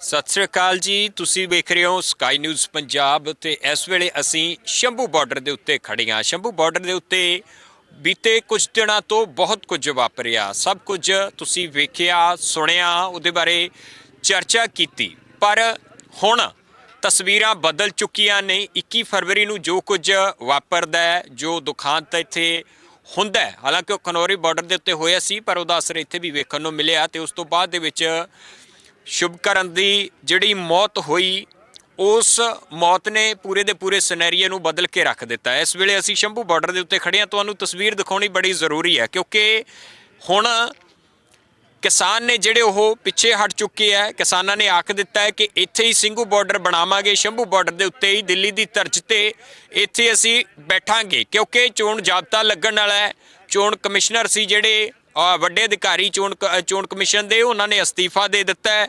ਸਤਿ ਸ੍ਰੀ ਅਕਾਲ ਜੀ। ਤੁਸੀਂ ਵੇਖ ਰਹੇ ਹੋ ਸਕਾਈ ਨਿਊਜ਼ ਪੰਜਾਬ ਤੇ ਇਸ ਵੇਲੇ ਅਸੀਂ ਸ਼ੰਭੂ ਬਾਰਡਰ ਦੇ ਉੱਤੇ ਖੜੇ ਹਾਂ। ਸ਼ੰਭੂ ਬਾਰਡਰ ਦੇ ਉੱਤੇ ਬੀਤੇ ਕੁਝ ਦਿਨਾਂ ਤੋਂ ਬਹੁਤ ਕੁਝ ਵਾਪਰਿਆ। ਸਭ ਕੁਝ ਤੁਸੀਂ ਵੇਖਿਆ, ਸੁਣਿਆ, ਉਹਦੇ ਬਾਰੇ ਚਰਚਾ ਕੀਤੀ। ਪਰ ਹੁਣ ਤਸਵੀਰਾਂ ਬਦਲ ਚੁੱਕੀਆਂ ਨੇ। 21 ਫਰਵਰੀ ਨੂੰ ਜੋ ਕੁਝ ਵਾਪਰਦਾ ਹੈ, ਜੋ ਦੁਖਾਂਤ ਇੱਥੇ ਹੁੰਦਾ ਹਾਲਾਂਕਿ ਉਹ ਖਨੌਰੀ ਬਾਰਡਰ ਦੇ ਉੱਤੇ ਹੋਇਆ ਸੀ, ਪਰ ਉਹਦਾ ਅਸਰ ਇੱਥੇ ਵੀ ਵੇਖਣ ਨੂੰ ਮਿਲਿਆ ਤੇ ਉਸ ਤੋਂ ਬਾਅਦ ਦੇ ਵਿੱਚ ਸ਼ੁਭਕਰਨ ਦੀ ਜਿਹੜੀ ਮੌਤ ਹੋਈ, ਉਸ ਮੌਤ ਨੇ ਪੂਰੇ ਦੇ ਪੂਰੇ ਸਿਨੈਰੀਓ ਨੂੰ ਬਦਲ ਕੇ ਰੱਖ ਦਿੱਤਾ। ਇਸ ਵੇਲੇ ਅਸੀਂ ਸ਼ੰਭੂ ਬਾਰਡਰ ਦੇ ਉੱਤੇ ਖੜੇ ਹਾਂ। ਤੁਹਾਨੂੰ ਤਸਵੀਰ ਦਿਖਾਉਣੀ ਬੜੀ ਜ਼ਰੂਰੀ ਹੈ, ਕਿਉਂਕਿ ਹੁਣ ਕਿਸਾਨ ਨੇ ਜਿਹੜੇ ਉਹ ਪਿੱਛੇ ਹਟ ਚੁੱਕੇ ਆ ਕਿਸਾਨਾਂ ਨੇ ਆਖ ਦਿੱਤਾ ਹੈ ਕਿ ਇੱਥੇ ਹੀ ਸਿੰਘੂ ਬਾਰਡਰ ਬਣਾਵਾਂਗੇ, ਸ਼ੰਭੂ ਬਾਰਡਰ ਦੇ ਉੱਤੇ ਹੀ ਦਿੱਲੀ ਦੀ ਤਰਜ਼ ਤੇ ਇੱਥੇ ਅਸੀਂ ਬੈਠਾਂਗੇ। ਕਿਉਂਕਿ ਚੋਣ ਜਾਬਤਾ ਲੱਗਣ ਵਾਲਾ ਹੈ, ਚੋਣ ਕਮਿਸ਼ਨਰ ਸੀ ਜਿਹੜੇ ਵੱਡੇ ਅਧਿਕਾਰੀ ਚੋਣ ਕ- ਚੋਣ ਕਮਿਸ਼ਨ ਦੇ ਉਹਨਾਂ ਨੇ ਅਸਤੀਫਾ ਦੇ ਦਿੱਤਾ ਹੈ।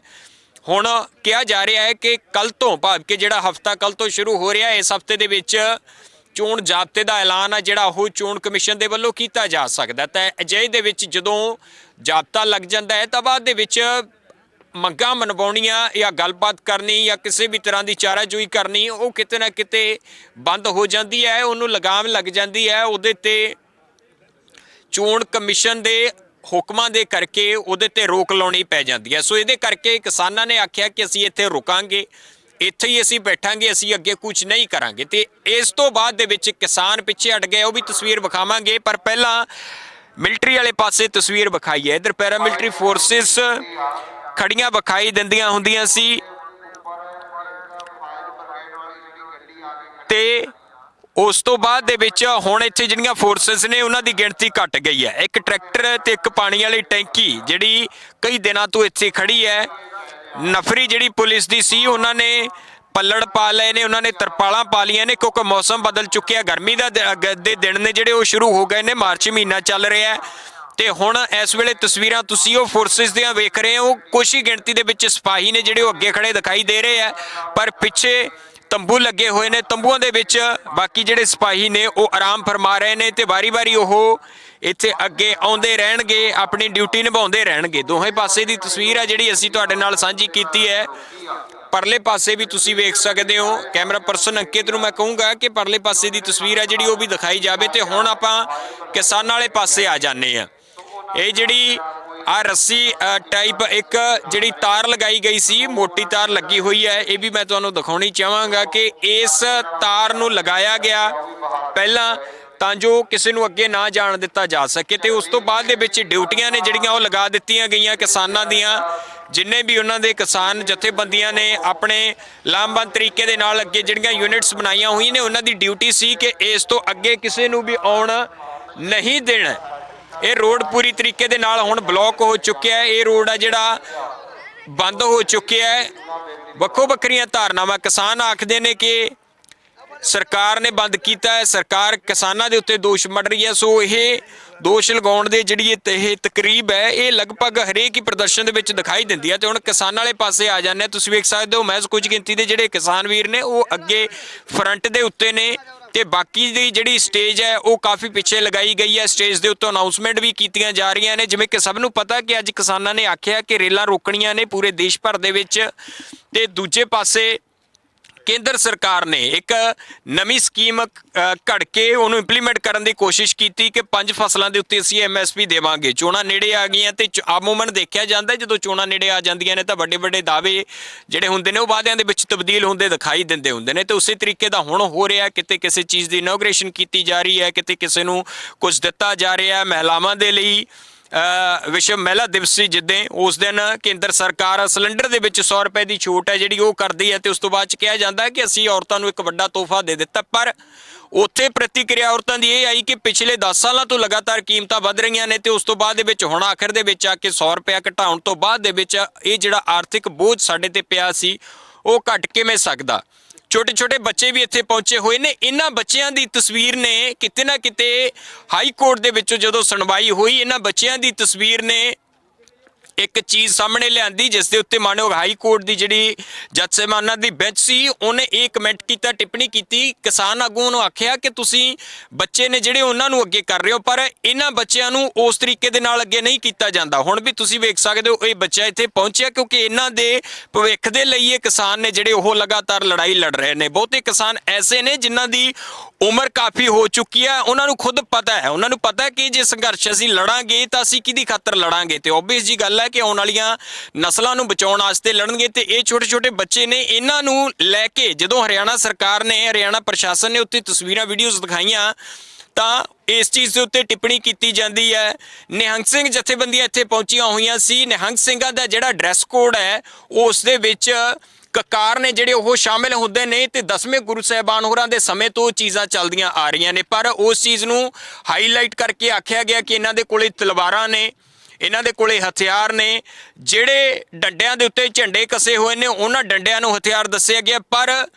ਹੁਣ ਕਿਹਾ ਜਾ ਰਿਹਾ ਹੈ ਕਿ ਕੱਲ ਤੋਂ ਭਾਵ ਕਿ ਜਿਹੜਾ ਹਫਤਾ ਕੱਲ ਤੋਂ ਸ਼ੁਰੂ ਹੋ ਰਿਹਾ ਹੈ, ਇਸ ਹਫ਼ਤੇ ਦੇ ਵਿੱਚ ਚੋਣ ਜਾਬਤੇ ਦਾ ਐਲਾਨ ਆ ਜਿਹੜਾ ਉਹ ਚੋਣ ਕਮਿਸ਼ਨ ਦੇ ਵੱਲੋਂ ਕੀਤਾ ਜਾ ਸਕਦਾ ਤਾਂ ਅਜਿਹੇ ਦੇ ਵਿੱਚ ਜਦੋਂ ਜਾਬਤਾ ਲੱਗ ਜਾਂਦਾ ਹੈ, ਤਾਂ ਬਾਅਦ ਦੇ ਵਿੱਚ ਮੰਗਾਂ ਮਨਵਾਉਣੀਆਂ ਜਾਂ ਗੱਲਬਾਤ ਕਰਨੀ ਜਾਂ ਕਿਸੇ ਵੀ ਤਰ੍ਹਾਂ ਦੀ ਚਾਰਾਜੋਈ ਕਰਨੀ, ਉਹ ਕਿਤੇ ਨਾ ਕਿਤੇ ਬੰਦ ਹੋ ਜਾਂਦੀ ਹੈ, ਉਹਨੂੰ ਲਗਾਮ ਲੱਗ ਜਾਂਦੀ ਹੈ, ਉਹਦੇ ਤੇ ਚੋਣ ਕਮਿਸ਼ਨ ਦੇ ਹੁਕਮਾਂ ਦੇ ਕਰਕੇ ਉਹਦੇ ਤੇ ਰੋਕ ਲਾਉਣੀ ਪੈ ਜਾਂਦੀ ਹੈ। ਸੋ ਇਹਦੇ ਕਰਕੇ ਕਿਸਾਨਾਂ ਨੇ ਆਖਿਆ ਕਿ ਅਸੀਂ ਇੱਥੇ ਰੁਕਾਂਗੇ, ਇੱਥੇ ਹੀ ਅਸੀਂ ਬੈਠਾਂਗੇ, ਅਸੀਂ ਅੱਗੇ ਕੁਝ ਨਹੀਂ ਕਰਾਂਗੇ। ਤੇ ਇਸ ਤੋਂ ਬਾਅਦ ਦੇ ਵਿੱਚ ਕਿਸਾਨ ਪਿੱਛੇ ਹਟ ਗਏ, ਉਹ ਵੀ ਤਸਵੀਰ ਵਿਖਾਵਾਂਗੇ, ਪਰ ਪਹਿਲਾਂ ਮਿਲਟਰੀ ਵਾਲੇ ਪਾਸੇ ਤਸਵੀਰ ਵਿਖਾਈ ਹੈ। ਇਧਰ ਪੈਰਾਮਿਲਟਰੀ ਫੋਰਸਿਸ ਖੜੀਆਂ ਵਿਖਾਈ ਦਿੰਦੀਆਂ ਹੁੰਦੀਆਂ ਸੀ। ਤੇ ਉਸ ਤੋਂ ਬਾਅਦ ਦੇ ਵਿੱਚ ਹੁਣ ਇੱਥੇ ਜਿਹੜੀਆਂ ਫੋਰਸਸ ਨੇ, ਉਹਨਾਂ ਦੀ ਗਿਣਤੀ ਘਟ ਗਈ ਹੈ। ਇੱਕ ਟਰੈਕਟਰ ਤੇ ਇੱਕ ਪਾਣੀ ਵਾਲੀ ਟੈਂਕੀ, ਜਿਹੜੀ ਕਈ ਦਿਨਾਂ ਤੋਂ ਇੱਥੇ ਖੜੀ ਹੈ। ਨਫਰੀ ਜਿਹੜੀ ਪੁਲਿਸ ਦੀ ਸੀ, ਉਹਨਾਂ ਨੇ ਪੱਲੜ ਪਾ ਲਏ ਨੇ, ਉਹਨਾਂ ਨੇ ਤਰਪਾਲਾਂ ਪਾ ਲਈਆਂ ਨੇ। ਕਿਉਂਕਿ ਮੌਸਮ ਬਦਲ ਚੁੱਕਿਆ ਗਰਮੀ ਦਾ ਦੇ ਦਿਨ ਨੇ ਜਿਹੜੇ ਉਹ ਸ਼ੁਰੂ ਹੋ ਗਏ ਨੇ, ਮਾਰਚ ਮਹੀਨਾ ਚੱਲ ਰਿਹਾ ਹੈ। ਤੇ ਹੁਣ ਇਸ ਵੇਲੇ ਤਸਵੀਰਾਂ ਤੁਸੀਂ ਉਹ ਫੋਰਸਿਸ ਦੀਆਂ ਵੇਖ ਰਹੇ ਹੋ। ਕੁਛ ਹੀ ਗਿਣਤੀ ਦੇ ਵਿੱਚ ਸਿਪਾਹੀ ਨੇ ਜਿਹੜੇ ਉਹ ਅੱਗੇ ਖੜੇ ਦਿਖਾਈ ਦੇ ਰਹੇ ਆ ਪਰ ਪਿੱਛੇ ਤੰਬੂ ਲੱਗੇ ਹੋਏ ਨੇ। ਤੰਬੂਆਂ ਦੇ ਵਿੱਚ ਬਾਕੀ ਜਿਹੜੇ ਸਿਪਾਹੀ ਨੇ, ਉਹ ਆਰਾਮ ਫਰਮਾ ਰਹੇ ਨੇ ਤੇ ਵਾਰੀ-ਵਾਰੀ ਉਹ ਇੱਥੇ ਅੱਗੇ ਆਉਂਦੇ ਰਹਿਣਗੇ, ਆਪਣੀ ਡਿਊਟੀ ਨਿਭਾਉਂਦੇ ਰਹਿਣਗੇ। ਦੋਹੇ ਪਾਸੇ ਦੀ ਤਸਵੀਰ ਹੈ ਜਿਹੜੀ ਅਸੀਂ ਤੁਹਾਡੇ ਨਾਲ ਸਾਂਝੀ ਕੀਤੀ ਹੈ। ਪਰਲੇ ਪਾਸੇ ਵੀ ਤੁਸੀਂ ਵੇਖ ਸਕਦੇ ਹੋ। ਕੈਮਰਾ ਪਰਸਨ ਅੰਕਿਤ ਨੂੰ ਮੈਂ ਕਹੂੰਗਾ ਕਿ ਪਰਲੇ ਪਾਸੇ ਦੀ ਤਸਵੀਰ ਹੈ ਜਿਹੜੀ ਉਹ ਵੀ ਦਿਖਾਈ ਜਾਵੇ ਤੇ ਹੁਣ ਆਪਾਂ ਕਿਸਾਨਾਂ ਵਾਲੇ ਪਾਸੇ ਆ ਜਾਂਦੇ ਆ ਇਹ ਜਿਹੜੀ ਆ ਰੱਸੀ ਟਾਈਪ ਇੱਕ ਜਿਹੜੀ ਤਾਰ ਲਗਾਈ ਗਈ ਸੀ, ਮੋਟੀ ਤਾਰ ਲੱਗੀ ਹੋਈ ਹੈ, ਇਹ ਵੀ ਮੈਂ ਤੁਹਾਨੂੰ ਦਿਖਾਉਣੀ ਚਾਹਾਂਗਾ ਕਿ ਇਸ ਤਾਰ ਨੂੰ ਲਗਾਇਆ ਗਿਆ ਪਹਿਲਾਂ ਤਾਂ ਜੋ ਕਿਸੇ ਨੂੰ ਅੱਗੇ ਨਾ ਜਾਣ ਦਿੱਤਾ ਜਾ ਸਕੇ ਤੇ ਉਸ ਤੋਂ ਬਾਅਦ ਦੇ ਵਿੱਚ ਡਿਊਟੀਆਂ ਨੇ ਜਿਹੜੀਆਂ ਉਹ ਲਗਾ ਦਿੱਤੀਆਂ ਗਈਆਂ ਕਿਸਾਨਾਂ ਦੀਆਂ, ਜਿੰਨੇ ਵੀ ਉਹਨਾਂ ਦੇ ਕਿਸਾਨ ਜਥੇਬੰਦੀਆਂ ਨੇ ਆਪਣੇ ਲਾਮਬੰਦ ਤਰੀਕੇ ਦੇ ਨਾਲ ਅੱਗੇ ਜਿਹੜੀਆਂ ਯੂਨਿਟਸ ਬਣਾਈਆਂ ਹੋਈਆਂ ਨੇ, ਉਹਨਾਂ ਦੀ ਡਿਊਟੀ ਸੀ ਕਿ ਇਸ ਤੋਂ ਅੱਗੇ ਕਿਸੇ ਨੂੰ ਵੀ ਆਉਣ ਨਹੀਂ ਦੇਣਾ। ਇਹ ਰੋਡ ਪੂਰੀ ਤਰੀਕੇ ਦੇ ਨਾਲ ਹੁਣ ਬਲੌਕ ਹੋ ਚੁੱਕਿਆ ਹੈ। ਇਹ ਰੋਡ ਆ ਜਿਹੜਾ ਬੰਦ ਹੋ ਚੁੱਕਿਆ ਹੈ। ਵੱਖੋ ਵੱਖਰੀਆਂ ਧਾਰਨਾਵਾਂ ਕਿਸਾਨ ਆਖਦੇ ਨੇ ਕਿ ਸਰਕਾਰ ਨੇ ਬੰਦ ਕੀਤਾ ਹੈ। ਸਰਕਾਰ ਕਿਸਾਨਾਂ ਦੇ ਉੱਤੇ ਦੋਸ਼ ਮੜ ਰਹੀ ਹੈ। ਸੋ ਇਹ ਦੋਸ਼ ਲਗਾਉਣ ਦੇ ਜਿਹੜੀ ਇਹ ਤਕਰੀਬ ਹੈ, ਇਹ ਲਗਭਗ ਹਰੇਕ ਹੀ ਪ੍ਰਦਰਸ਼ਨ ਦੇ ਵਿੱਚ ਦਿਖਾਈ ਦਿੰਦੀ ਹੈ। ਤੇ ਹੁਣ ਕਿਸਾਨਾਂ ਵਾਲੇ ਪਾਸੇ ਆ ਜਾਂਦੇ ਹਾਂ। ਤੁਸੀਂ ਵੇਖ ਸਕਦੇ ਹੋ, ਮਹਿਜ਼ ਕੁਝ ਗਿਣਤੀ ਦੇ ਜਿਹੜੇ ਕਿਸਾਨ ਵੀਰ ਨੇ, ਉਹ ਅੱਗੇ ਫਰੰਟ ਦੇ ਉੱਤੇ ਨੇ। ਤੇ ਬਾਕੀ ਦੀ ਜਿਹੜੀ ਸਟੇਜ ਹੈ, ਉਹ ਕਾਫੀ ਪਿੱਛੇ ਲਗਾਈ ਗਈ ਹੈ। ਸਟੇਜ ਦੇ ਉੱਤੇ ਅਨਾਉਂਸਮੈਂਟ ਵੀ ਕੀਤੀਆਂ ਜਾ ਰਹੀਆਂ ਨੇ। ਜਿਵੇਂ ਕਿ ਸਭ ਨੂੰ ਪਤਾ ਕਿ ਅੱਜ ਕਿਸਾਨਾਂ ਨੇ ਆਖਿਆ ਕਿ ਰੇਲਾਂ ਰੋਕਣੀਆਂ ਨੇ ਪੂਰੇ ਦੇਸ਼ ਭਰ ਦੇ ਵਿੱਚ। ਤੇ ਦੂਜੇ ਪਾਸੇ ਕੇਂਦਰ ਸਰਕਾਰ ਨੇ ਇੱਕ ਨਵੀਂ ਸਕੀਮ ਅ, ਘੜ ਕੇ ਉਹਨੂੰ ਇੰਪਲੀਮੈਂਟ ਕਰਨ ਦੀ ਕੋਸ਼ਿਸ਼ ਕੀਤੀ ਕਿ ਪੰਜ ਫਸਲਾਂ ਦੇ ਉੱਤੇ ਅਸੀਂ ਐਮਐਸਪੀ ਦੇਵਾਂਗੇ। ਚੋਣਾਂ ਨੇੜੇ ਆ ਗਈਆਂ ਤੇ ਚ- ਆਮੂਮਨ ਦੇਖਿਆ ਜਾਂਦਾ ਜਦੋਂ ਚੋਣਾਂ ਨੇੜੇ ਆ ਜਾਂਦੀਆਂ ਨੇ ਤਾਂ ਵੱਡੇ ਵੱਡੇ ਦਾਅਵੇ ਜਿਹੜੇ ਹੁੰਦੇ ਨੇ ਉਹ ਵਾਅਦਿਆਂ ਦੇ ਵਿੱਚ ਤਬਦੀਲ ਹੁੰਦੇ ਦਿਖਾਈ ਦਿੰਦੇ ਹੁੰਦੇ ਨੇ ਤੇ ਉਸੇ ਤਰੀਕੇ ਦਾ ਹੁਣ ਹੋ ਰਿਹਾ ਕਿਤੇ ਕਿਸੇ ਚੀਜ਼ ਦੀ ਇਨੋਗ੍ਰੇਸ਼ਨ ਕੀਤੀ ਜਾ ਰਹੀ ਹੈ ਕਿਤੇ ਕਿਸੇ ਨੂੰ ਕੁਝ ਦਿੱਤਾ ਜਾ ਰਿਹਾ ਮਹਿਲਾਵਾਂ ਦੇ ਲਈ। ਵਿਸ਼ਵ ਮਹਿਲਾ ਦਿਵਸ ਸੀ ਜਿੱਦਾਂ ਉਸ ਦਿਨ ਕੇਂਦਰ ਸਰਕਾਰ ਸਿਲੰਡਰ ਦੇ ਵਿੱਚ 100 ਰੁਪਏ ਦੀ ਛੋਟ ਹੈ ਜਿਹੜੀ ਉਹ ਕਰਦੀ ਹੈ ਤੇ ਉਸ ਤੋਂ ਬਾਅਦ ਚ ਕਿਹਾ ਜਾਂਦਾ ਕਿ ਅਸੀਂ ਔਰਤਾਂ ਨੂੰ ਇੱਕ ਵੱਡਾ ਤੋਹਫਾ ਦੇ ਦਿੱਤਾ। ਪਰ ਉੱਥੇ ਪ੍ਰਤੀਕਿਰਿਆ ਔਰਤਾਂ ਦੀ ਇਹ ਆਈ ਕਿ ਪਿਛਲੇ 10 ਸਾਲਾਂ ਤੋਂ ਲਗਾਤਾਰ ਕੀਮਤਾਂ ਵਧ ਰਹੀਆਂ ਨੇ ਤੇ ਉਸ ਤੋਂ ਬਾਅਦ ਦੇ ਵਿੱਚ ਹੁਣ ਆਖਰ ਦੇ ਵਿੱਚ ਆ ਕੇ 100 ਰੁਪਏ ਘਟਾਉਣ ਤੋਂ ਬਾਅਦ ਦੇ ਵਿੱਚ ਇਹ ਜਿਹੜਾ ਆਰਥਿਕ ਬੋਝ ਸਾਡੇ ਤੇ ਪਿਆ ਸੀ, ਉਹ ਘਟ ਕਿਵੇਂ ਸਕਦਾ? ਛੋਟੇ ਛੋਟੇ ਬੱਚੇ ਵੀ ਇੱਥੇ ਪਹੁੰਚੇ ਹੋਏ ਨੇ। ਇਹਨਾਂ ਬੱਚਿਆਂ ਦੀ ਤਸਵੀਰ ਨੇ ਕਿਤੇ ਨਾ ਕਿਤੇ ਹਾਈ ਕੋਰਟ ਦੇ ਵਿੱਚੋਂ ਜਦੋਂ ਸੁਣਵਾਈ ਹੋਈ, ਇਹਨਾਂ ਬੱਚਿਆਂ ਦੀ ਤਸਵੀਰ ਨੇ ਇੱਕ ਚੀਜ਼ ਸਾਹਮਣੇ ਲਿਆਂਦੀ, ਜਿਸ ਦੇ ਉੱਤੇ ਮਾਨਯੋਗ ਹਾਈ ਕੋਰਟ ਦੀ ਜਿਹੜੀ ਜੱਜ ਸਾਹਿਬਾਨਾਂ ਦੀ ਬੈਂਚ ਸੀ, ਉਹਨੇ ਇਹ ਕਮੈਂਟ ਕੀਤਾ, ਟਿੱਪਣੀ ਕੀਤੀ। ਕਿਸਾਨ ਆਗੂਆਂ ਨੂੰ ਆਖਿਆ ਕਿ ਤੁਸੀਂ ਬੱਚੇ ਨੇ ਜਿਹੜੇ ਉਹਨਾਂ ਨੂੰ ਅੱਗੇ ਕਰ ਰਹੇ ਹੋ, ਪਰ ਇਹਨਾਂ ਬੱਚਿਆਂ ਨੂੰ ਉਸ ਤਰੀਕੇ ਦੇ ਨਾਲ ਅੱਗੇ ਨਹੀਂ ਕੀਤਾ ਜਾਂਦਾ। ਹੁਣ ਵੀ ਤੁਸੀਂ ਵੇਖ ਸਕਦੇ ਹੋ, ਇਹ ਬੱਚਾ ਇੱਥੇ ਪਹੁੰਚਿਆ, ਕਿਉਂਕਿ ਇਹਨਾਂ ਦੇ ਭਵਿੱਖ ਦੇ ਲਈ ਇਹ ਕਿਸਾਨ ਨੇ ਜਿਹੜੇ ਉਹ ਲਗਾਤਾਰ ਲੜਾਈ ਲੜ ਰਹੇ ਨੇ। ਬਹੁਤੇ ਕਿਸਾਨ ਐਸੇ ਨੇ ਜਿਨ੍ਹਾਂ ਦੀ ਉਮਰ ਕਾਫੀ ਹੋ ਚੁੱਕੀ ਹੈ। ਉਹਨਾਂ ਨੂੰ ਖੁਦ ਪਤਾ ਹੈ। ਉਹਨਾਂ ਨੂੰ ਪਤਾ ਹੈ ਕਿ ਜੇ ਸੰਘਰਸ਼ ਅਸੀਂ ਲੜਾਂਗੇ, ਤਾਂ ਅਸੀਂ ਕਿਹਦੀ ਖਾਤਰ ਲੜਾਂਗੇ? ਤੇ ਓਬਵੀਅਸ ਜੀ ਗੱਲ ਹੈ ਕਿ ਆਉਣ ਵਾਲੀਆਂ ਨਸਲਾਂ ਨੂੰ ਬਚਾਉਣ ਵਾਸਤੇ ਲੜਨਗੇ ਤੇ ਇਹ ਛੋਟੇ ਛੋਟੇ ਬੱਚੇ ਨੇ ਇਹਨਾਂ ਨੂੰ ਲੈ ਕੇ ਜਦੋਂ ਹਰਿਆਣਾ ਸਰਕਾਰ ਨੇ, ਹਰਿਆਣਾ ਪ੍ਰਸ਼ਾਸਨ ਨੇ ਉੱਤੇ ਤਸਵੀਰਾਂ, ਵੀਡੀਓਜ਼ ਦਿਖਾਈਆਂ, ਤਾਂ ਇਸ ਚੀਜ਼ ਦੇ ਉੱਤੇ ਟਿੱਪਣੀ ਕੀਤੀ ਜਾਂਦੀ ਹੈ। ਨਿਹੰਗ ਸਿੰਘ ਜਥੇਬੰਦੀਆਂ ਇੱਥੇ ਪਹੁੰਚੀਆਂ ਹੋਈਆਂ ਸੀ। ਨਿਹੰਗ ਸਿੰਘਾਂ ਦਾ ਜਿਹੜਾ ਡਰੈਸ ਕੋਡ ਹੈ, ਉਸ ਦੇ ਵਿੱਚ ਕਕਾਰ ਨੇ ਜਿਹੜੇ ਉਹ ਸ਼ਾਮਿਲ ਹੁੰਦੇ ਨੇ ਤੇ ਦਸਵੇਂ ਗੁਰੂ ਸਾਹਿਬਾਨ ਹੋਰਾਂ ਦੇ ਸਮੇਂ ਤੋਂ ਚੀਜ਼ਾਂ ਚੱਲਦੀਆਂ ਆ ਰਹੀਆਂ ਨੇ। ਪਰ ਉਸ ਚੀਜ਼ ਨੂੰ ਹਾਈਲਾਈਟ ਕਰਕੇ ਆਖਿਆ ਗਿਆ ਕਿ ਇਹਨਾਂ ਦੇ ਕੋਲੇ ਤਲਵਾਰਾਂ ਨੇ। ਇਹਨਾਂ ਦੇ ਕੋਲੇ ਹਥਿਆਰ ਨੇ, ਜਿਹੜੇ ਡੰਡਿਆਂ ਦੇ ਉੱਤੇ ਝੰਡੇ ਕਸੇ ਹੋਏ ਨੇ, ਉਹਨਾਂ ਡੰਡਿਆਂ ਨੂੰ ਹਥਿਆਰ ਦੱਸਿਆ ਗਿਆ, ਪਰ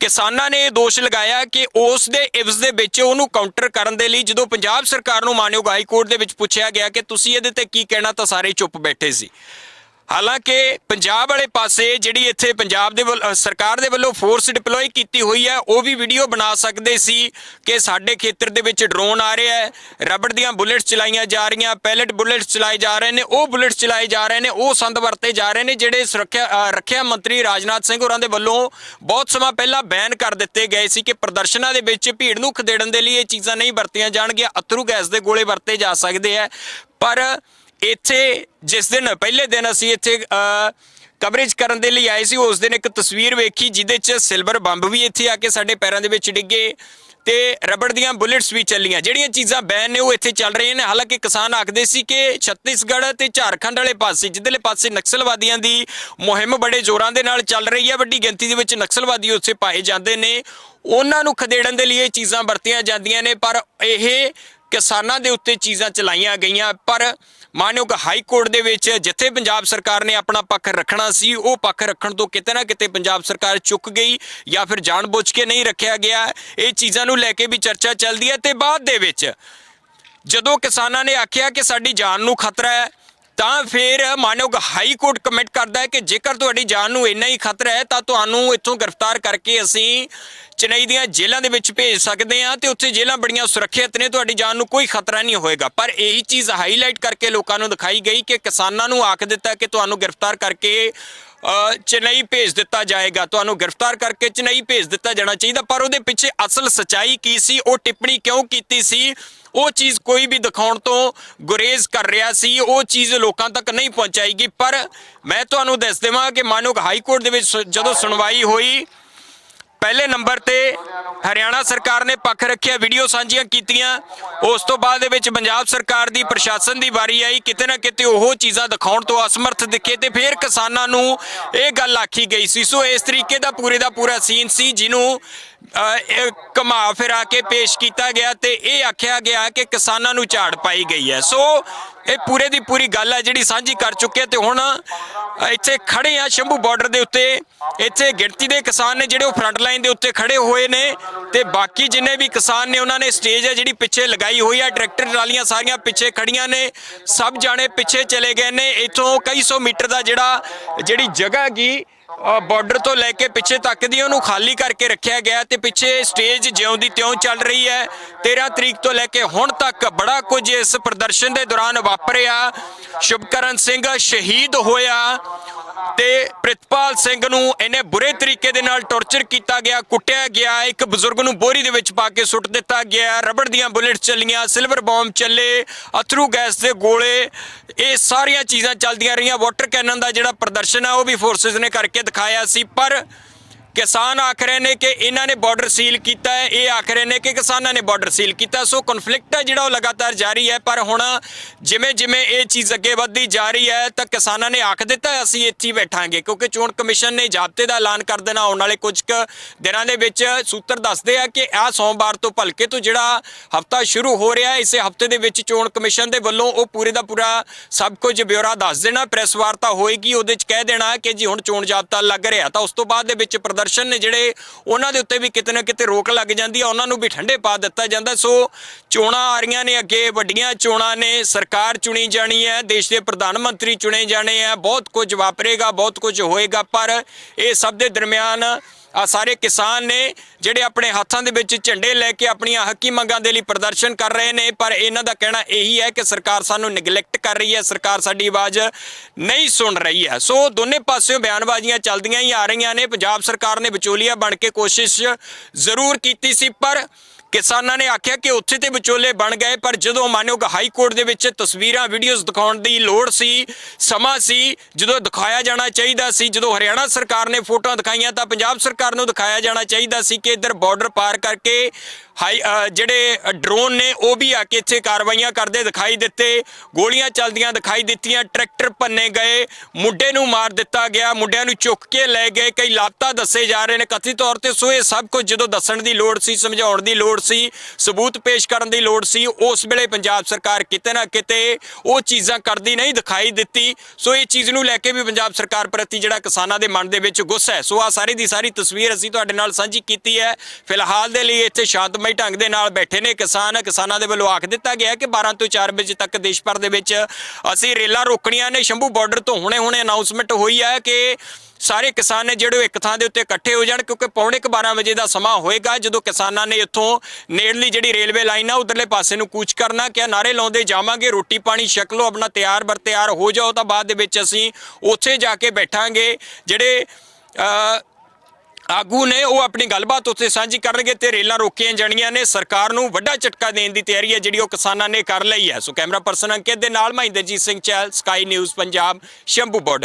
ਕਿਸਾਨਾਂ ਨੇ ਇਹ ਦੋਸ਼ ਲਗਾਇਆ ਕਿ ਉਸ ਦੇ ਇਵਜ਼ ਦੇ ਵਿੱਚ ਉਹਨੂੰ ਕਾਊਂਟਰ ਕਰਨ ਦੇ ਲਈ ਜਦੋਂ ਪੰਜਾਬ ਸਰਕਾਰ ਨੂੰ ਮਾਨਯੋਗ ਹਾਈ ਕੋਰਟ ਦੇ ਵਿੱਚ ਪੁੱਛਿਆ ਗਿਆ ਕਿ ਤੁਸੀਂ ਇਹਦੇ ਤੇ ਕੀ ਕਹਿਣਾ, ਤਾਂ ਸਾਰੇ ਚੁੱਪ ਬੈਠੇ ਸੀ। ਹਾਲਾਂਕਿ ਪੰਜਾਬ ਵਾਲੇ ਪਾਸੇ ਜਿਹੜੀ ਇੱਥੇ ਪੰਜਾਬ ਦੇ ਵੱਲ- ਸਰਕਾਰ ਦੇ ਵੱਲੋਂ ਫੋਰਸ ਡਿਪਲੋਏ ਕੀਤੀ ਹੋਈ ਹੈ, ਉਹ ਵੀ ਵੀਡੀਓ ਬਣਾ ਸਕਦੇ ਸੀ ਕਿ ਸਾਡੇ ਖੇਤਰ ਦੇ ਵਿੱਚ ਡਰੋਨ ਆ ਰਿਹਾ ਹੈ, ਰਬੜ ਦੀਆਂ ਬੁਲੇਟਸ ਚਲਾਈਆਂ ਜਾ ਰਹੀਆਂ ਪੈਲਟ ਬੁਲੇਟਸ ਚਲਾਏ ਜਾ ਰਹੇ ਨੇ, ਉਹ ਬੁਲੇਟਸ ਚਲਾਏ ਜਾ ਰਹੇ ਨੇ, ਉਹ ਸੰਦ ਵਰਤੇ ਜਾ ਰਹੇ ਨੇ, ਜਿਹੜੇ ਸੁਰੱਖਿਆ ਰੱਖਿਆ ਮੰਤਰੀ ਰਾਜਨਾਥ ਸਿੰਘ ਹੋਰਾਂ ਦੇ ਵੱਲੋਂ ਬਹੁਤ ਸਮਾਂ ਪਹਿਲਾਂ ਬੈਨ ਕਰ ਦਿੱਤੇ ਗਏ ਸੀ ਕਿ ਪ੍ਰਦਰਸ਼ਨਾਂ ਦੇ ਵਿੱਚ ਭੀੜ ਨੂੰ ਖਦੇੜਨ ਦੇ ਲਈ ਇਹ ਚੀਜ਼ਾਂ ਨਹੀਂ ਵਰਤੀਆਂ ਜਾਣਗੀਆਂ ਅਥਰੂ ਗੈਸ ਦੇ ਗੋਲੇ ਵਰਤੇ ਜਾ ਸਕਦੇ ਆ ਪਰ ਇੱਥੇ ਜਿਸ ਦਿਨ, ਪਹਿਲੇ ਦਿਨ ਅਸੀਂ ਇੱਥੇ ਕਵਰੇਜ ਕਰਨ ਦੇ ਲਈ ਆਏ ਸੀ, ਉਸ ਦਿਨ ਇੱਕ ਤਸਵੀਰ ਵੇਖੀ, ਜਿਹਦੇ 'ਚ ਸਿਲਵਰ ਬੰਬ ਵੀ ਇੱਥੇ ਆ ਕੇ ਸਾਡੇ ਪੈਰਾਂ ਦੇ ਵਿੱਚ ਡਿੱਗੇ ਤੇ ਰਬੜ ਦੀਆਂ ਬੁਲੇਟਸ ਵੀ ਚੱਲੀਆਂ। ਜਿਹੜੀਆਂ ਚੀਜ਼ਾਂ ਬੈਨ ਨੇ, ਉਹ ਇੱਥੇ ਚੱਲ ਰਹੀਆਂ ਨੇ। ਹਾਲਾਂਕਿ ਕਿਸਾਨ ਆਖਦੇ ਸੀ ਕਿ ਛੱਤੀਸਗੜ੍ਹ ਤੇ ਝਾਰਖੰਡ ਵਾਲੇ ਪਾਸੇ, ਜਿੱਧਰਲੇ ਪਾਸੇ ਨਕਸਲਵਾਦੀਆਂ ਦੀ ਮੁਹਿੰਮ ਬੜੇ ਜ਼ੋਰਾਂ ਦੇ ਨਾਲ ਚੱਲ ਰਹੀ ਹੈ, ਵੱਡੀ ਗਿਣਤੀ ਦੇ ਵਿੱਚ ਨਕਸਲਵਾਦੀ ਉੱਥੇ ਪਾਏ ਜਾਂਦੇ ਨੇ। ਉਹਨਾਂ ਨੂੰ ਖਦੇੜਨ ਦੇ ਲਈ ਇਹ ਚੀਜ਼ਾਂ ਵਰਤੀਆਂ ਜਾਂਦੀਆਂ ਨੇ, ਪਰ ਇਹ ਕਿਸਾਨਾਂ ਦੇ ਉੱਤੇ ਚੀਜ਼ਾਂ ਚਲਾਈਆਂ ਗਈਆਂ। ਪਰ ਮਾਨਯੋਗ ਹਾਈ ਕੋਰਟ ਦੇ ਵਿੱਚ ਜਿੱਥੇ ਪੰਜਾਬ ਸਰਕਾਰ ਨੇ ਆਪਣਾ ਪੱਖ ਰੱਖਣਾ ਸੀ, ਉਹ ਪੱਖ ਰੱਖਣ ਤੋਂ ਕਿਤੇ ਨਾ ਕਿਤੇ ਪੰਜਾਬ ਸਰਕਾਰ ਚੁੱਕ ਗਈ ਜਾਂ ਫਿਰ ਜਾਣਬੁੱਝ ਕੇ ਨਹੀਂ ਰੱਖਿਆ ਗਿਆ। ਇਹ ਚੀਜ਼ਾਂ ਨੂੰ ਲੈ ਕੇ ਵੀ ਚਰਚਾ ਚੱਲਦੀ ਹੈ ਤੇ ਬਾਅਦ ਦੇ ਵਿੱਚ ਜਦੋਂ ਕਿਸਾਨਾਂ ਨੇ ਆਖਿਆ ਕਿ ਸਾਡੀ ਜਾਨ ਨੂੰ ਖਤਰਾ ਹੈ ਤਾਂ ਫਿਰ ਮਾਨਯੋਗ ਹਾਈ ਕੋਰਟ ਕਮਿਟ ਕਰਦਾ ਹੈ ਕਿ ਜੇਕਰ ਤੁਹਾਡੀ ਜਾਨ ਨੂੰ ਇੰਨਾ ਹੀ ਖਤਰਾ ਹੈ, ਤਾਂ ਤੁਹਾਨੂੰ ਇੱਥੋਂ ਗ੍ਰਿਫਤਾਰ ਕਰਕੇ ਅਸੀਂ ਚੇਨਈ ਦੀਆਂ ਜੇਲ੍ਹਾਂ ਦੇ ਵਿੱਚ ਭੇਜ ਸਕਦੇ ਹਾਂ ਤੇ ਉੱਥੇ ਜੇਲ੍ਹਾਂ ਬੜੀਆਂ ਸੁਰੱਖਿਅਤ ਨੇ, ਤੁਹਾਡੀ ਜਾਨ ਨੂੰ ਕੋਈ ਖਤਰਾ ਨਹੀਂ ਹੋਏਗਾ। ਪਰ ਇਹੀ ਚੀਜ਼ ਹਾਈਲਾਈਟ ਕਰਕੇ ਲੋਕਾਂ ਨੂੰ ਦਿਖਾਈ ਗਈ ਕਿ ਕਿਸਾਨਾਂ ਨੂੰ ਆਖ ਦਿੱਤਾ ਕਿ ਤੁਹਾਨੂੰ ਗ੍ਰਿਫਤਾਰ ਕਰਕੇ ਚੇਨਈ ਭੇਜ ਦਿੱਤਾ ਜਾਏਗਾ। ਤੁਹਾਨੂੰ ਗ੍ਰਿਫਤਾਰ ਕਰਕੇ ਚੇਨਈ ਭੇਜ ਦਿੱਤਾ ਜਾਣਾ ਚਾਹੀਦਾ, ਪਰ ਉਹਦੇ ਪਿੱਛੇ ਅਸਲ ਸਚਾਈ ਕੀ ਸੀ? ਉਹ ਟਿੱਪਣੀ ਕਿਉਂ ਕੀਤੀ ਸੀ? ਉਹ ਚੀਜ਼ ਕੋਈ ਵੀ ਦਿਖਾਉਣ ਤੋਂ ਗੁਰੇਜ਼ ਕਰ ਰਿਹਾ ਸੀ। ਉਹ ਚੀਜ਼ ਲੋਕਾਂ ਤੱਕ ਨਹੀਂ ਪਹੁੰਚਾਏਗੀ। ਪਰ ਮੈਂ ਤੁਹਾਨੂੰ ਦੱਸ ਦੇਵਾਂ ਕਿ ਮਾਨਯੋਗ ਹਾਈ ਕੋਰਟ ਦੇ ਵਿੱਚ ਸ- ਜਦੋਂ ਸੁਣਵਾਈ ਹੋਈ ਪਹਿਲੇ ਨੰਬਰ ਤੇ ਹਰਿਆਣਾ ਸਰਕਾਰ ਨੇ ਪੱਖ ਰੱਖਿਆ, ਵੀਡੀਓ ਸਾਂਝੀਆਂ ਕੀਤੀਆਂ। ਉਸ ਤੋਂ ਬਾਅਦ ਦੇ ਵਿੱਚ ਪੰਜਾਬ ਸਰਕਾਰ ਦੀ, ਪ੍ਰਸ਼ਾਸਨ ਦੀ ਵਾਰੀ ਆਈ। ਕਿਤੇ ਨਾ ਕਿਤੇ ਉਹ ਚੀਜ਼ਾਂ ਦਿਖਾਉਣ ਤੋਂ ਅਸਮਰਥ ਦਿਖੇ ਤੇ ਫਿਰ ਕਿਸਾਨਾਂ ਨੂੰ ਇਹ ਗੱਲ ਆਖੀ ਗਈ ਸੀ। ਸੋ ਇਸ ਤਰੀਕੇ ਦਾ ਪੂਰੇ ਦਾ ਪੂਰਾ ਸੀਨ ਸੀ, ਜਿਹਨੂੰ ਅ, ਘੁਮਾ ਫਿਰਾ ਕੇ ਪੇਸ਼ ਕੀਤਾ ਗਿਆ ਤੇ ਇਹ ਆਖਿਆ ਗਿਆ ਕਿ ਕਿਸਾਨਾਂ ਨੂੰ ਝਾੜ ਪਾਈ ਗਈ ਹੈ। ਸੋ ਇਹ ਪੂਰੇ ਦੀ ਪੂਰੀ ਗੱਲ ਹੈ ਜਿਹੜੀ ਸਾਂਝੀ ਕਰ ਚੁੱਕੇ ਤੇ ਹੁਣ ਇੱਥੇ ਖੜੇ ਆ ਸ਼ੰਭੂ ਬਾਰਡਰ ਦੇ ਉੱਤੇ। ਇੱਥੇ ਗਿਣਤੀ ਦੇ ਕਿਸਾਨ ਨੇ ਜਿਹੜੇ ਉਹ ਫਰੰਟ ਲਾਈਨ ਦੇ ਉੱਤੇ ਖੜੇ ਹੋਏ ਨੇ ਤੇ ਬਾਕੀ ਜਿੰਨੇ ਵੀ ਕਿਸਾਨ ਨੇ ਉਹਨਾਂ ਨੇ ਸਟੇਜ ਹੈ ਜਿਹੜੀ ਪਿੱਛੇ ਲਗਾਈ ਹੋਈ ਹੈ ਟਰੈਕਟਰ ਟਰਾਲੀਆਂ ਸਾਰੀਆਂ ਪਿੱਛੇ ਖੜੀਆਂ ਨੇ ਸਭ ਜਾਣੇ ਪਿੱਛੇ ਚਲੇ ਗਏ ਨੇ। ਇੱਥੋਂ ਕਈ ਸੌ ਮੀਟਰ ਦਾ ਜਿਹੜਾ ਜਿਹੜੀ ਜਗ੍ਹਾ ਹੈਗੀ ਬਾਰਡਰ ਤੋਂ ਲੈ ਕੇ ਪਿੱਛੇ ਤੱਕ ਦੀ ਉਹਨੂੰ ਖਾਲੀ ਕਰਕੇ ਰੱਖਿਆ ਗਿਆ ਤੇ ਪਿੱਛੇ ਸਟੇਜ ਜਿਉਂ ਦੀ ਤਿਉਂ ਚੱਲ ਰਹੀ ਹੈ। 13 ਤਰੀਕ ਤੋਂ ਲੈ ਕੇ ਹੁਣ ਤੱਕ ਬੜਾ ਕੁਝ ਇਸ ਪ੍ਰਦਰਸ਼ਨ ਦੇ ਦੌਰਾਨ ਵਾਪਰਿਆ। ਸ਼ੁਭਕਰਨ ਸਿੰਘ ਸ਼ਹੀਦ ਹੋਇਆ ਤੇ ਪ੍ਰਿਤਪਾਲ ਸਿੰਘ ਨੂੰ ਇਹਨੇ ਬੁਰੇ ਤਰੀਕੇ ਦੇ ਨਾਲ ਟੌਰਚਰ ਕੀਤਾ ਗਿਆ, ਕੁੱਟਿਆ ਗਿਆ, ਇੱਕ ਬਜ਼ੁਰਗ ਨੂੰ ਬੋਰੀ ਦੇ ਵਿੱਚ ਪਾ ਕੇ ਸੁੱਟ ਦਿੱਤਾ ਗਿਆ, ਰਬੜ ਦੀਆਂ ਬੁਲੇਟਸ ਚੱਲੀਆਂ, ਸਿਲਵਰ ਬੰਬ ਚੱਲੇ, ਅਥਰੂ ਗੈਸ ਦੇ ਗੋਲੇ, ਇਹ ਸਾਰੀਆਂ ਚੀਜ਼ਾਂ ਚੱਲਦੀਆਂ ਰਹੀਆਂ। ਵਾਟਰ ਕੈਨਨ ਦਾ ਜਿਹੜਾ ਪ੍ਰਦਰਸ਼ਨ ਹੈ ਉਹ ਵੀ ਫੋਰਸਸ ਨੇ ਕਰਕੇ ਦਿਖਾਇਆ ਸੀ ਪਰ ਕਿਸਾਨ ਆਖ ਰਹੇ ਨੇ ਕਿ ਇਹਨਾਂ ਨੇ ਬਾਰਡਰ ਸੀਲ ਕੀਤਾ ਹੈ। ਇਹ ਆਖ ਰਹੇ ਨੇ ਕਿ ਕਿਸਾਨਾਂ ਨੇ ਬਾਰਡਰ ਸੀਲ ਕੀਤਾ। ਸੋ ਕਨਫਲਿਕਟ ਹੈ ਜਿਹੜਾ ਉਹ ਲਗਾਤਾਰ ਜਾਰੀ ਹੈ। ਪਰ ਹੁਣ ਜਿਵੇਂ ਜਿਵੇਂ ਇਹ ਚੀਜ਼ ਅੱਗੇ ਵੱਧਦੀ ਜਾ ਰਹੀ ਹੈ, ਤਾਂ ਕਿਸਾਨਾਂ ਨੇ ਆਖ ਦਿੱਤਾ ਅਸੀਂ ਇੱਥੇ ਹੀ ਬੈਠਾਂਗੇ। ਕਿਉਂਕਿ ਚੋਣ ਕਮਿਸ਼ਨ ਨੇ ਜ਼ਾਬਤੇ ਦਾ ਐਲਾਨ ਕਰ ਦੇਣਾ। ਆਉਣ ਵਾਲੇ ਕੁਝ ਕੁ ਦਿਨਾਂ ਦੇ ਵਿੱਚ ਸੂਤਰ ਦੱਸਦੇ ਆ ਕਿ ਆ ਸੋਮਵਾਰ ਤੋਂ ਭਲਕੇ ਤੋਂ ਜਿਹੜਾ ਹਫਤਾ ਸ਼ੁਰੂ ਹੋ ਰਿਹਾ ਹੈ, ਇਸੇ ਹਫ਼ਤੇ ਦੇ ਵਿੱਚ ਚੋਣ ਕਮਿਸ਼ਨ ਦੇ ਵੱਲੋਂ ਉਹ ਪੂਰੇ ਦਾ ਪੂਰਾ ਸਭ ਕੁਝ ਬਿਊਰਾ ਦੱਸ ਦੇਣਾ। ਪ੍ਰੈਸ ਵਾਰਤਾ ਹੋਏਗੀ। ਉਹਦੇ ਚ ਕਹਿ ਦੇਣਾ ਕਿ ਜੀ ਹੁਣ ਚੋਣ ਜ਼ਾਬਤਾ ਲੱਗ ਰਿਹਾ। ਤਾਂ ਉਸ ਤੋਂ ਬਾਅਦ ਦੇ ਵਿੱਚ ਪ੍ਰਦਰਸ਼ਨ ਨੇ ਜਿਹੜੇ ਉਹਨਾਂ ਦੇ ਉੱਤੇ ਵੀ ਕਿਤੇ ਨਾ ਕਿਤੇ ਰੋਕ ਲੱਗ ਜਾਂਦੀ ਹੈ ਉਹਨਾਂ ਨੂੰ ਵੀ ਠੰਡੇ ਪਾ ਦਿੱਤਾ ਜਾਂਦਾ। ਸੋ ਚੋਣਾਂ ਆ ਰਹੀਆਂ ਨੇ ਅੱਗੇ, ਵੱਡੀਆਂ ਚੋਣਾਂ ਨੇ, ਸਰਕਾਰ ਚੁਣੀ ਜਾਣੀ ਹੈ, ਦੇਸ਼ ਦੇ ਪ੍ਰਧਾਨ ਮੰਤਰੀ ਚੁਣੇ ਜਾਣੇ ਆ, ਬਹੁਤ ਕੁਝ ਵਾਪਰੇਗਾ, ਬਹੁਤ ਕੁਝ ਹੋਏਗਾ, ਪਰ ਇਹ ਸਭ ਦੇ ਦਰਮਿਆਨ ਆ ਸਾਰੇ ਕਿਸਾਨ ਨੇ ਜਿਹੜੇ ਆਪਣੇ ਹੱਥਾਂ ਦੇ ਵਿੱਚ ਝੰਡੇ ਲੈ ਕੇ ਆਪਣੀਆਂ ਹੱਕੀ ਮੰਗਾਂ ਦੇ ਲਈ ਪ੍ਰਦਰਸ਼ਨ ਕਰ ਰਹੇ ਨੇ, ਪਰ ਇਹਨਾਂ ਦਾ ਕਹਿਣਾ ਇਹੀ ਹੈ ਕਿ ਸਰਕਾਰ ਸਾਨੂੰ ਨਿਗਲੈਕਟ ਕਰ ਰਹੀ ਹੈ, ਸਰਕਾਰ ਸਾਡੀ ਆਵਾਜ਼ ਨਹੀਂ ਸੁਣ ਰਹੀ ਹੈ। ਸੋ ਦੋਨੇ ਪਾਸਿਓਂ ਬਿਆਨਬਾਜ਼ੀਆਂ ਚੱਲਦੀਆਂ ਹੀ ਆ ਰਹੀਆਂ ਨੇ, ਪੰਜਾਬ ਸਰਕਾਰ ਨੇ ਵਿਚੋਲੀਆ ਬਣ ਕੇ ਕੋਸ਼ਿਸ਼ ਜ਼ਰੂਰ ਕੀਤੀ ਸੀ, ਪਰ ਕਿਸਾਨਾਂ ਨੇ ਆਖਿਆ ਕਿ ਉੱਥੇ ਤੇ ਵਿਚੋਲੇ ਬਣ ਗਏ, ਪਰ ਜਦੋਂ ਮਾਨਯੋਗ ਹਾਈ ਕੋਰਟ ਦੇ ਵਿੱਚ ਤਸਵੀਰਾਂ, ਵੀਡੀਓਜ਼ ਦਿਖਾਉਣ ਦੀ ਲੋੜ ਸੀ, ਸਮਾਂ ਸੀ, ਜਦੋਂ ਦਿਖਾਇਆ ਜਾਣਾ ਚਾਹੀਦਾ ਸੀ, ਜਦੋਂ ਹਰਿਆਣਾ ਸਰਕਾਰ ਨੇ ਫੋਟੋਆਂ ਦਿਖਾਈਆਂ, ਤਾਂ ਪੰਜਾਬ ਸਰਕਾਰ ਨੂੰ ਦਿਖਾਇਆ ਜਾਣਾ ਚਾਹੀਦਾ ਸੀ ਕਿ ਇੱਧਰ ਬਾਰਡਰ ਪਾਰ ਕਰਕੇ ਹਾਈ ਜਿਹੜੇ ਡਰੋਨ ਨੇ, ਉਹ ਵੀ ਆ ਕੇ ਇੱਥੇ ਕਾਰਵਾਈਆਂ ਕਰਦੇ ਦਿਖਾਈ ਦਿੱਤੇ, ਗੋਲੀਆਂ ਚੱਲਦੀਆਂ ਦਿਖਾਈ ਦਿੱਤੀਆਂ, ਟਰੈਕਟਰ ਭੰਨੇ ਗਏ, ਮੁੰਡੇ ਨੂੰ ਮਾਰ ਦਿੱਤਾ ਗਿਆ, ਮੁੰਡਿਆਂ ਨੂੰ ਚੁੱਕ ਕੇ ਲੈ ਗਏ, ਕਈ ਲਾਪਤਾ ਦੱਸੇ ਜਾ ਰਹੇ ਨੇ। ਕਥਿਤ ਤੌਰ ਤੇ ਸੋ ਇਹ ਸਭ ਕੁਝ ਜਦੋਂ ਦੱਸਣ ਦੀ ਲੋੜ ਸੀ, ਸਮਝਾਉਣ ਦੀ ਲੋੜ ਸੀ, ਸਬੂਤ ਪੇਸ਼ ਕਰਨ ਦੀ ਲੋੜ ਸੀ। ਉਸ ਵੇਲੇ ਪੰਜਾਬ ਸਰਕਾਰ ਕਿਤੇ ਨਾ ਕਿਤੇ ਉਹ ਚੀਜ਼ਾਂ ਕਰਦੀ ਨਹੀਂ, ਦਿਖਾਈ ਦਿੱਤੀ। ਸੋ ਇਹ ਚੀਜ਼ ਨੂੰ ਲੈ ਕੇ ਵੀ ਪੰਜਾਬ ਸਰਕਾਰ ਪ੍ਰਤੀ ਜਿਹੜਾ ਕਿਸਾਨਾਂ ਦੇ ਮਨ ਦੇ ਵਿੱਚ ਗੁੱਸਾ ਹੈ। ਸੋ ਆ ਸਾਰੀ ਦੀ ਸਾਰੀ ਤਸਵੀਰ ਅਸੀਂ ਤੁਹਾਡੇ ਨਾਲ ਸਾਂਝੀ ਕੀਤੀ ਹੈ। ਫਿਲਹਾਲ ਦੇ ਲਈ ਇੱਥੇ ਸ਼ਾਂਤਮਈ ਢੰਗ ਦੇ ਨਾਲ ਬੈਠੇ ਨੇ ਕਿਸਾਨ। ਕਿਸਾਨਾਂ ਦੇ ਵੱਲੋਂ ਆਖ ਦਿੱਤਾ ਗਿਆ ਕਿ 12 ਤੋਂ 4 ਵਜੇ ਤੱਕ ਦੇਸ਼ ਭਰ ਦੇ ਵਿੱਚ ਅਸੀਂ ਰੇਲਾਂ ਰੋਕਣੀਆਂ ਨੇ। ਸ਼ੰਭੂ ਬਾਰਡਰ ਤੋਂ ਹੁਣੇ ਹੁਣੇ ਅਨਾਉਂਸਮੈਂਟ ਹੋਈ ਹੈ ਕਿ ਸਾਰੇ ਕਿਸਾਨ ਨੇ ਜਿਹੜੇ ਉਹ ਇੱਕ ਥਾਂ ਦੇ ਉੱਤੇ ਇਕੱਠੇ ਹੋ ਜਾਣ ਕਿਉਂਕਿ ਪੌਣੇ ਕੁ 12 ਵਜੇ ਦਾ ਸਮਾਂ ਹੋਏਗਾ ਜਦੋਂ ਕਿਸਾਨਾਂ ਨੇ ਇੱਥੋਂ ਨੇੜਲੀ ਜਿਹੜੀ ਰੇਲਵੇ ਲਾਈਨ ਆ, ਉਧਰਲੇ ਪਾਸੇ ਨੂੰ ਕੂਚ ਕਰਨਾ ਕਿ ਨਾਰੇ ਲਾਉਂਦੇ ਜਾਵਾਂਗੇ, ਰੋਟੀ ਪਾਣੀ ਛਕ ਲਓ, ਆਪਣਾ ਤਿਆਰ ਬਰ ਤਿਆਰ ਹੋ ਜਾਓ, ਤਾਂ ਬਾਅਦ ਦੇ ਵਿੱਚ ਅਸੀਂ ਉੱਥੇ ਜਾ ਕੇ ਬੈਠਾਂਗੇ। ਜਿਹੜੇ ਆਗੂ ਨੇ ਉਹ ਆਪਣੀ ਗੱਲਬਾਤ ਉੱਥੇ ਸਾਂਝੀ ਕਰਨਗੇ ਤੇ ਰੇਲਾਂ ਰੋਕੀਆਂ ਜਾਣੀਆਂ ਨੇ। ਸਰਕਾਰ ਨੂੰ ਵੱਡਾ ਝਟਕਾ ਦੇਣ ਦੀ ਤਿਆਰੀ ਹੈ, ਜਿਹੜੀ ਉਹ ਕਿਸਾਨਾਂ ਨੇ ਕਰ ਲਈ ਹੈ। ਸੋ ਕੈਮਰਾ ਪਰਸਨ ਅੰਕਿਤ ਦੇ ਨਾਲ ਮੈਂ Inderjit Singh Chahal, Sky News Punjab, Shambhu border.